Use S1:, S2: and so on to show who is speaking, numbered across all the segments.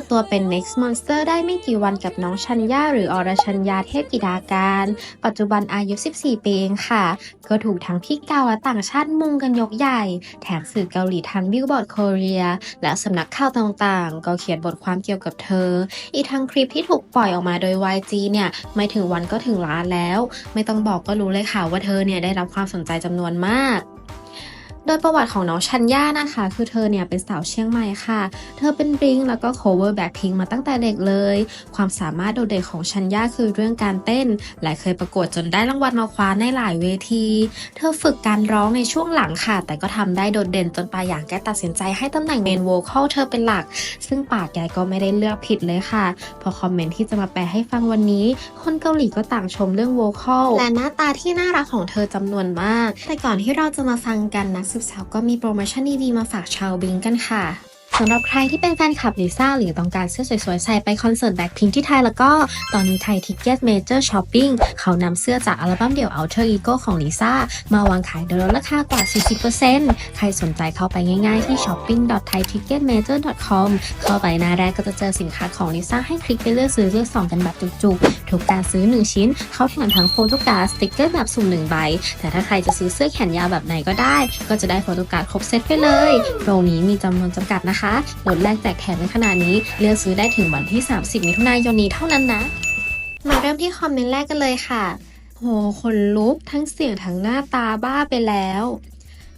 S1: ดตัวเป็น next monster ได้ไม่กี่วันกับน้องชัญญาหรืออรชัญญาเทพกิดาการ ปัจจุบันอายุ 14 ปีเองค่ะ ก็ถูกทั้งพี่เกาและต่างชาติมุงกันยกใหญ่ แถมสื่อเกาหลีทางบิลบอร์ดโคเรียและสำนักข่าวต่างๆ ก็เขียนบทความเกี่ยวกับเธอ อีกทั้งคลิปที่ถูกปล่อยออกมาโดย YG เนี่ยไม่ถึงวันก็ถึงล้านแล้ว ไม่ต้องบอกก็รู้เลยค่ะว่าเธอเนี่ยได้รับความสนใจจำนวนมาก โดยประวัติของน้องชัญญานะคะ คือเธอเนี่ยเป็นสาวเชียงใหม่ค่ะ เธอเป็นบิงแล้วก็ cover Blackpink มาตั้งแต่เด็กเลย ความสามารถโดดเด่นของชัญญาคือเรื่องการเต้น และเคยประกวดจนได้รางวัลมาคว้าในหลายเวที เธอฝึกการร้องในช่วงหลังค่ะ แต่ก็ทำได้โดดเด่นจนปาอย่างแกตัดสินใจให้ตำแหน่งเมนโวคอลเธอเป็นหลัก ซึ่งปากแกก็ไม่ได้เลือกผิดเลยค่ะ พอคอมเมนต์ที่จะมาแปลให้ฟังวันนี้ คนเกาหลีก็ต่างชมเรื่องโวคอลและหน้าตาที่น่ารักของเธอจำนวนมาก แต่ก่อนที่เราจะมาฟังกันนักศึกษาก็มีโปรโมชั่นดีๆ มาฝากชาวบิงกันค่ะ สำหรับใครที่เป็นแฟนคลับลิซ่าหรือต้องการเสื้อสวยๆ ใส่ไปคอนเสิร์ตแบ็คพิงที่ไทยแล้วก็ตอนนี้ไทยทิกเก็ตเมเจอร์ช้อปปิ้งเขานำเสื้อจากอัลบั้มเดี่ยว Outer Ego ของลิซ่ามาวางขายโดยลดราคากว่า 40%ใครสนใจเข้าไปง่ายๆที่ shopping.thaiticketmajor.com เข้าไปหน้าแรกก็จะเจอสินค้าของลิซ่าให้คลิกไปเลือกซื้อเลือกส่องกันแบบจุกๆ ทุกการซื้อ 1 ชิ้น เขาแถมทั้งโฟโต้การ์ดสติกเกอร์แบบสุ่มหนึ่งใบ แต่ถ้าใครจะซื้อเสื้อแขนยาวแบบไหนก็ได้ ก็จะได้โฟโต้การ์ดครบเซตไปเลยโปรนี้มีจำนวนจำกัดนะคะลดแรกแจกแถมในขนาดนี้ เลือกซื้อได้ถึงวันที่ 30 มิถุนายนนี้เท่านั้นนะ มาเริ่มที่คอมเมนต์แรกกันเลยค่ะ โหคนลุกทั้งเสียงทั้งหน้าตาบ้าไปแล้ว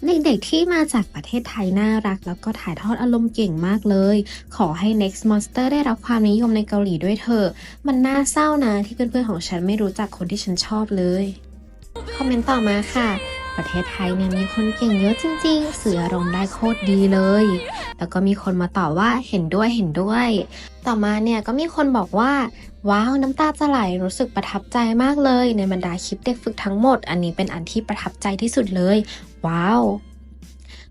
S1: เด็กๆที่มาจากประเทศไทยน่ารัก แล้วก็ถ่ายทอดอารมณ์เก่งมากเลย ขอให้ Next Monster ได้รับความนิยมในเกาหลีด้วยเถอะ มันน่าเศร้านะที่เพื่อนๆของฉันไม่รู้จักคนที่ฉันชอบเลย คอมเมนต์ต่อมาค่ะ ประเทศไทยเนี่ยมีคนเก่งเยอะจริง ๆ สื่ออารมณ์ได้โคตรดีเลย แล้วก็มีคนมาตอบว่าเห็นด้วยเห็นด้วย ต่อมาเนี่ยก็มีคนบอกว่าว้าวน้ำตาจะไหลรู้สึกประทับใจมากเลย ในบรรดาคลิปเด็กฝึกทั้งหมด อันนี้เป็นอันที่ประทับใจที่สุดเลย ว้าว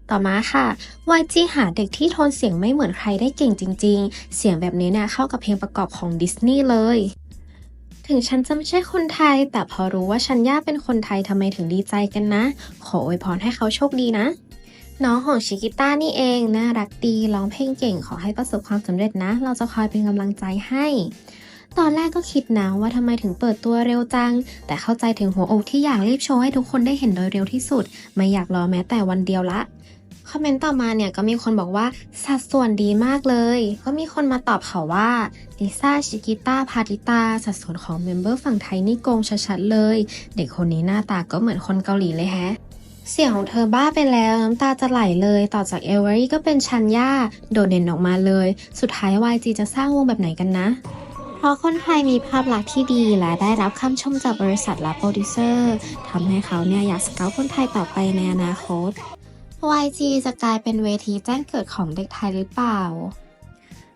S1: ต่อมาค่ะ YG หาเด็กที่โทนเสียงไม่เหมือนใครได้เก่งจริง ๆ เสียงแบบนี้เนี่ยเข้ากับเพลงประกอบของดิสนีย์เลย ถึงฉันจะไม่ใช่คนไทย แต่พอรู้ว่าชัญญาเป็นคนไทยทำไมถึงดีใจกันนะ ขออวยพรให้เขาโชคดีนะ น้องของชิกิต้านี่เอง น่ารักดีร้องเพลงเก่งขอให้ประสบความสำเร็จนะ เราจะคอยเป็นกำลังใจให้ ตอนแรกก็คิดนะว่าทำไมถึงเปิดตัวเร็วจัง แต่เข้าใจถึงหัวอกที่อยากรีบโชว์ให้ทุกคนได้เห็นโดยเร็วที่สุด ไม่อยากรอแม้แต่วันเดียวละ คอมเมนต์ต่อมาเนี่ยก็มีคนบอกว่าสัดส่วนดีมากเลย ก็มีคนมาตอบเขาว่าลิซ่าชิกิต้าพาติตาสัดส่วนของเมมเบอร์ฝั่งไทยนี่โกงชัดๆเลย เด็กคนนี้หน้าตาก็เหมือนคนเกาหลีเลยแฮะเสียงของเธอบ้าไปแล้วน้ำตาจะไหลเลยต่อจากเอเวอรี่ก็เป็นชันย่าโดดเด่นออกมาเลย สุดท้าย YG จะสร้างวงแบบไหนกันนะ เพราะคนไทยมีภาพลักษณ์ที่ดีและได้รับคำชมจากบริษัทและโปรดิวเซอร์ทำให้เขาเนี่ยอยากสเกาต์คนไทยต่อไปในอนาคต YG จะกลายเป็นเวทีแจ้งเกิดของเด็กไทยหรือเปล่า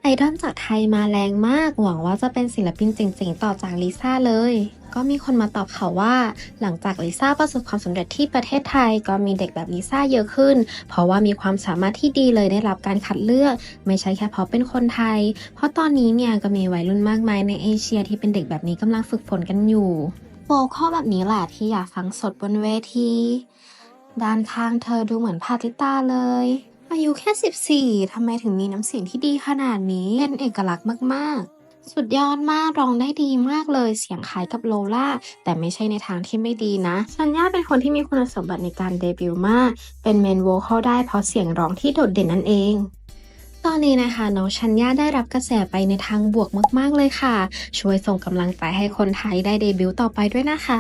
S1: ไอดอลจากไทยมาแรงมาก หวังว่าจะเป็นศิลปินเจ๋งๆ ต่อจากลิซ่าเลย ก็มีคนมาตอบเขาว่า หลังจากลิซ่าประสบความสำเร็จที่ประเทศไทย ก็มีเด็กแบบลิซ่าเยอะขึ้น เพราะว่ามีความสามารถที่ดีเลยได้รับการคัดเลือก ไม่ใช่แค่เพราะเป็นคนไทย เพราะตอนนี้เนี่ยก็มีวัยรุ่นมากมายในเอเชียที่เป็นเด็กแบบนี้กำลังฝึกฝนกันอยู่โวคอแบบนี้แหละที่อยากฟังสดบนเวที ด้านข้างเธอดูเหมือนพาติตาเลย อายุแค่ 14 ทำไมถึงมีน้ำเสียงที่ดีขนาดนี้ เป็นเอกลักษณ์มาก ๆ สุดยอดมากร้องได้ดีมากเลย เสียงคล้ายกับโลล่า แต่ไม่ใช่ในทางที่ไม่ดีนะชัญญาเป็นคนที่มีคุณสมบัติในการเดบิวต์มาก เป็นเมนโวเคอลได้เพราะเสียงร้องที่โดดเด่นนั่นเองตอนนี้นะคะน้องชัญญาได้รับกระแสไปในทางบวกมาก ๆ เลยค่ะ ช่วยส่งกำลังใจให้คนไทยได้เดบิวต์ต่อไปด้วยนะคะ